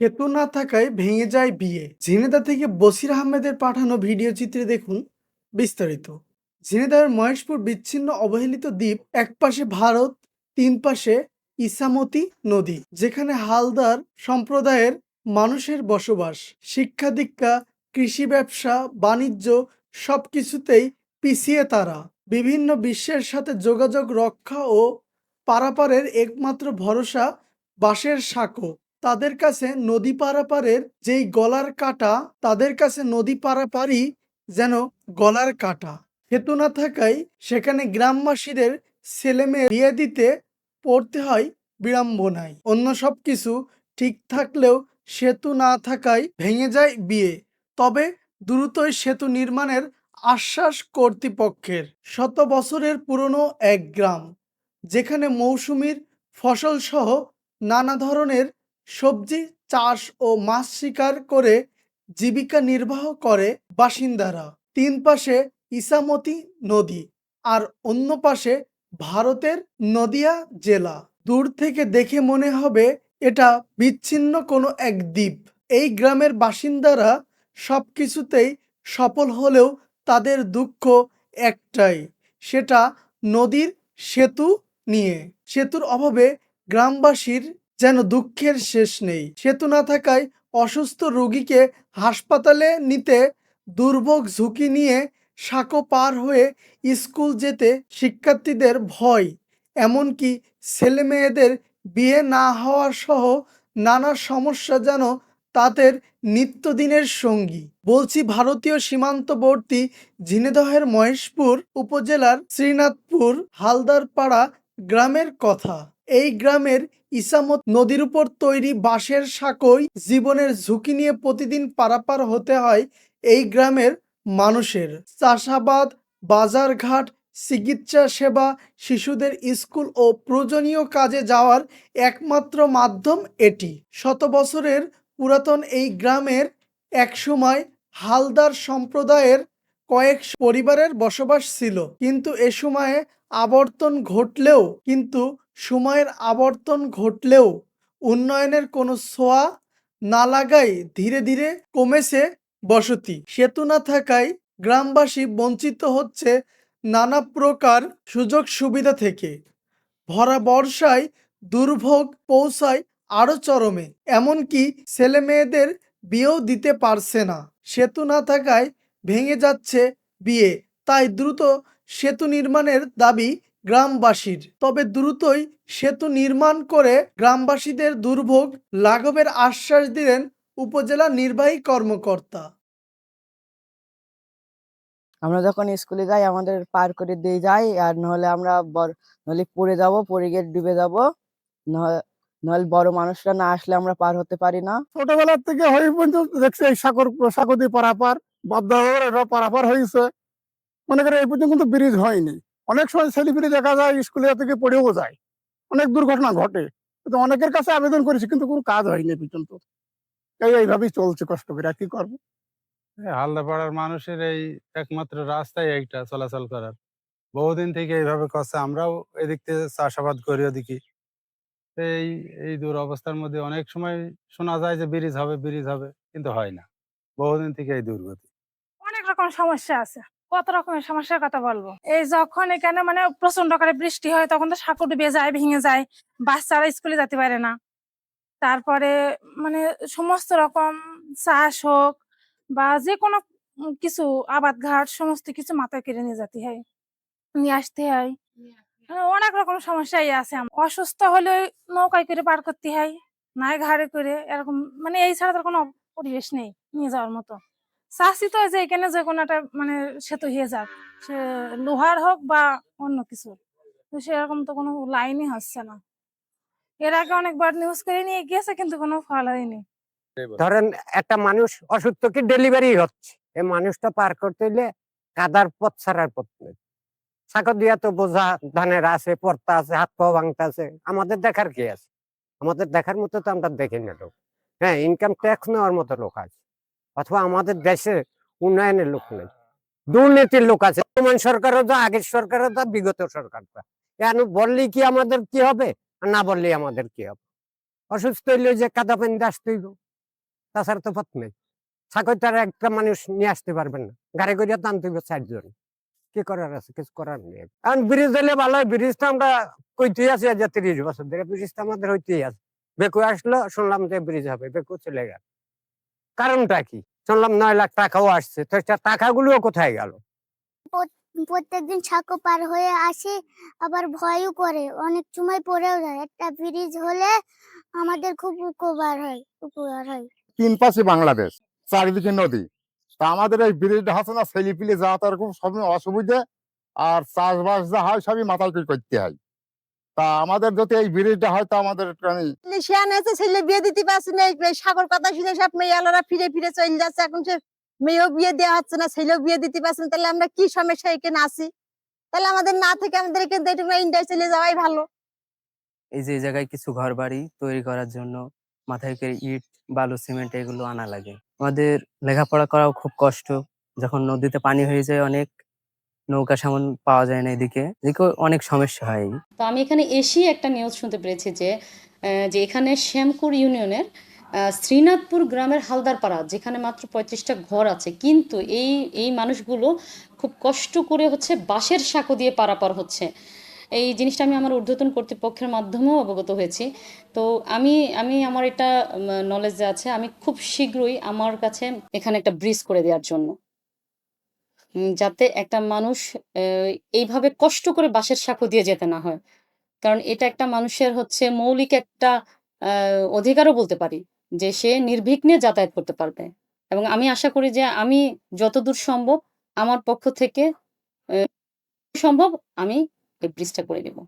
সেতু না থাকায় ভেঙে যায় বিয়ে। ঝিনেদা থেকে বসির আহমেদের পাঠানো ভিডিও চিত্রে দেখুন বিস্তারিত। ঝিনেদার মহেশপুর বিচ্ছিন্ন অবহেলিত দ্বীপ এক পাশে ভারত, তিন পাশে ইসামতি নদী, যেখানে হালদার সম্প্রদায়ের মানুষের বসবাস। শিক্ষা দীক্ষা, কৃষি ব্যবসা, বাণিজ্য সবকিছুতেই পিছিয়ে তারা। বিভিন্ন বিশ্বের সাথে যোগাযোগ রক্ষা ও পারাপারের একমাত্র ভরসা বাঁশের সাঁকো। তাদের কাছে নদী পারাপারের যেই গলার কাটা, তাদের কাছে নদী পারাপারই যেন গলার কাটা। সেতু না থাকায় সেখানে গ্রামবাসীদের ছেলে মেয়ে বিয়ে দিতে পড়তে হয় বিড়ম্বনায়। অন্য সব কিছু ঠিক থাকলেও সেতু না থাকায় ভেঙে যায় বিয়ে। তবে দ্রুতই সেতু নির্মাণের আশ্বাস কর্তৃপক্ষের। শত বছরের পুরনো এক গ্রাম, যেখানে মৌসুমীর ফসল সহ নানা ধরনের সবজি চাষ ও মাছ শিকার করে জীবিকা নির্বাহ করে বাসিন্দারা। তিন পাশে ইসামতি নদী আর অন্য পাশে ভারতের নদিয়া জেলা। দূর থেকে দেখে মনে হবে এটা বিচ্ছিন্ন কোনো এক দ্বীপ। এই গ্রামের বাসিন্দারা সব কিছুতেই সফল হলেও তাদের দুঃখ একটাই, সেটা নদীর সেতু নিয়ে। সেতুর অভাবে গ্রামবাসীর যেন দুঃখের শেষ নেই। সেতু না থাকায় অসুস্থ রোগীকে হাসপাতালে নিতে দুর্ভোগ ঝুঁকি নিয়ে সাঁকো পার হয়ে স্কুল যেতে শিক্ষার্থীদের ভয়। এমনকি ছেলেমেয়েদের বিয়ে না হওয়া সহ নানা সমস্যা যেন তাদের নিত্যদিনের সঙ্গী। বলছি ভারতীয় সীমান্তবর্তী ঝিনেদহের মহেশপুর উপজেলার শ্রীনাথপুর হালদারপাড়া গ্রামের কথা। এই গ্রামের ইসামত নদীর উপর তৈরি বাঁশের সাঁকোয় জীবনের ঝুঁকি নিয়ে প্রতিদিন পারাপার হতে হয় এই গ্রামের মানুষের। চাষাবাদ, বাজারঘাট, চিকিৎসা সেবা, শিশুদের স্কুল ও প্রয়োজনীয় কাজে যাওয়ার একমাত্র মাধ্যম এটি। শত বছরের পুরাতন এই গ্রামের একসময় হালদার সম্প্রদায়ের কয়েক পরিবারের বসবাস ছিল। কিন্তু এ সময়ে আবর্তন ঘটলেও কিন্তু সময়ের আবর্তন ঘটলেও উন্নয়নের কোনো ছোঁয়া না লাগায় ধীরে ধীরে কমেছে বসতি। সেতু না থাকায় গ্রামবাসী বঞ্চিত হচ্ছে নানা প্রকার সুযোগ সুবিধা থেকে। ভরা বর্ষায় দুর্ভোগ পৌঁছায় আরও চরমে, এমনকি ছেলে মেয়েদের বিয়েও দিতে পারছে না। সেতু না থাকায় ভেঙে যাচ্ছে বিয়ে, তাই দ্রুত সেতু নির্মাণের দাবি গ্রামবাসীর। তবে দ্রুতই সেতু নির্মাণ করে গ্রামবাসীদের দুর্ভোগ লাঘবের আশ্বাস দিলেন উপজেলা নির্বাহী কর্মকর্তা। আমরা যখন স্কুলে যাই আমাদের পার করে দিয়ে যাই আর নাহলে আমরা নাহলে পড়ে যাব পড়ে গিয়ে ডুবে যাব। নাহলে বড় মানুষরা না আসলে আমরা পার হতে পারি না। ছোটবেলার থেকে হয়ে পর্যন্ত দেখছি এই সাগর সাগর দিয়ে পারাপার বাদ্যাগর এরা পারাপার হয়েছে। মনে করে এই পর্যন্ত কিন্তু ব্রিজ হয়নি। অনেক সময় ছেলেপিলে দেখা যায় স্কুলে থেকে পড়েও যায়। অনেক দুর্ঘটনা ঘটে। কিন্তু অনেকের কাছে আবেদন করেছি কিন্তু কোনো কাজ হয়নি পর্যন্ত এই এইভাবেই চলছে কষ্ট করে আর কি করব? এই হালদাপাড়ার মানুষের এই একমাত্র রাস্তাই এইটা চলাচল করার। বহুদিন থেকে এইভাবে করছে আমরাও এদিক থেকে চাষাবাদ করি ওদিকে। এই এই দুরবস্থার মধ্যে অনেক সময় শোনা যায় যে ব্রিজ হবে ব্রিজ হবে কিন্তু হয় না। বহুদিন থেকে এই দুর্গতি। অনেক রকম সমস্যা আছে। কত রকমের সমস্যার কথা বলব? এই যখন এখানে মানে প্রচণ্ড করে বৃষ্টি হয়, তখন তো সাঁকো ডুবে যায়, ভেঙে যায়। বাচ্চারা স্কুলে যেতে পারে না। তারপরে মানে সমস্ত রকম চাষ হোক বা যে কোনো কিছু আবাদ ঘাট, সমস্ত কিছু মাথায় কেড়ে নিয়ে যেতে হয়। নিয়ে আসতে হয়। মানে অনেক রকম সমস্যাই আছে। অসুস্থ হলে নৌকায় করে পার করতে হয়, নাই ঘাড়ে করে, এরকম মানে এই ছাড়া তো কোনো পরিবেশ নেই নিয়ে যাওয়ার মতো। চাচ্ছি তো যে এখানে যে কোনো একটা মানে সেতু হয়ে যাক। সে লোহার হোক বা অন্য কিছু। সেরকম তো কোনো লাইনই হচ্ছে না। এর আগে অনেকবার নিউজ করে নিয়ে গিয়েছে, কিন্তু কোনো ফল হয়নি। ধরেন একটা মানুষ অসুস্থ কি ডেলিভারি হচ্ছে? এই মানুষটা পার করতে হইলে কাদার পথ ছাড়ার পথ নেই। সাঁকো দিয়া তো বোঝা ধানের আছে, পর্তা আছে, হাত পা ভাঙতে আছে। আমাদের দেখার কি আছে? আমাদের দেখার মতো তো আমরা দেখি না লোক। হ্যাঁ ইনকাম ট্যাক্স নেওয়ার মতো লোক আছে। অথবা আমাদের দেশে উন্নয়নের লোক নেই। দুর্নীতির লোক আছে। বর্তমান সরকারও যা আগের সরকারও যা বিগত সরকার যা কেন বললেই কি আমাদের কি হবে? আর না বললেই আমাদের কি হবে? অসুস্থ হইলে যে কাদা পানি আসতে হইব, তাছাড়া তো পথ নেই। সাকর তার একটা মানুষ নিয়ে আসতে পারবেন না। গাড়ি করে টানতে হবে চারজন। কি করার আছে? কিছু করার নেই। কারণ ব্রিজ দিলে ভালো হয়। ব্রিজটা আমরা কইতেই আছি, আজ তিরিশ বছর ধরে। ব্রিজটা আমাদের হইতেই আছে। বেকু আসলো, শুনলাম যে ব্রিজ হবে। বেকু চলে গেল। কারণটা কি? শুনলাম নয় লাখ টাকাও আসছে। তো টাকাগুলোও কোথায় গেল? প্রত্যেকদিন ছাকো পার হয়ে আসি আবার ভয়ও করে। অনেক সময় পড়েও যায়। একটা ব্রিজ হলে আমাদের খুব উপকার হয় উপকার হয়। তিন পাশে বাংলাদেশ চারিদিকে নদী। তা আমাদের এই ব্রিজটা আছে না ছেলিপিলে যাওয়া তার খুব সব অসুবিধে। আর চাষবাস যা হয় সবই মাথায় করে করতে হয়। তা আমাদের যদি এই ব্রিজটা হয় তা আমাদের একটুখানি শিয়ান আছে ছেলে বিয়ে দিতে পারছে না সাগর কথা শুনে সব মেয়েরা ফিরে ফিরে চলে যাচ্ছে। এখন সে মেয়েও বিয়ে দেওয়া হচ্ছে না ছেলেও বিয়ে দিতে পারছে না। তাহলে আমরা কি সমস্যা এখানে আছি? তাহলে আমাদের না থেকে আমাদের এখান থেকে ইন্ডিয়া চলে যাওয়াই ভালো। এই যে এই জায়গায় কিছু ঘর বাড়ি তৈরি করার জন্য মাথায় করে ইট বালু সিমেন্ট এগুলো আনা লাগে। আমাদের লেখাপড়া করাও খুব কষ্ট। যখন নদীতে পানি হয়ে যায় অনেক নৌকা সামন পাওয়া যায় না এদিকে এদিকে অনেক সমস্যা হয়। তো আমি এখানে এসেই একটা নিউজ শুনতে পেরেছি যে যে এখানে শ্যামপুর ইউনিয়নের শ্রীনাথপুর গ্রামের হালদারপাড়া, যেখানে মাত্র পঁয়ত্রিশটা ঘর আছে, কিন্তু এই এই মানুষগুলো খুব কষ্ট করে হচ্ছে বাঁশের সাঁকো দিয়ে পারাপার হচ্ছে। এই জিনিসটা আমি আমার ঊর্ধ্বতন কর্তৃপক্ষের মাধ্যমেও অবগত হয়েছি। তো আমি আমি আমার এটা নলেজ আছে, আমি খুব শীঘ্রই আমার কাছে এখানে একটা ব্রিজ করে দেওয়ার জন্য। যাতে একটা মানুষ এইভাবে কষ্ট করে বাঁশের সাঁকো দিয়ে যেতে না হয়। কারণ এটা একটা মানুষের হচ্ছে মৌলিক একটা অধিকারও বলতে পারি যে সে নির্বিঘ্নে যাতায়াত করতে পারবে। এবং আমি আশা করি যে আমি যতদূর সম্ভব আমার পক্ষ থেকে সম্ভব আমি এই ব্রিজটা করে দেবো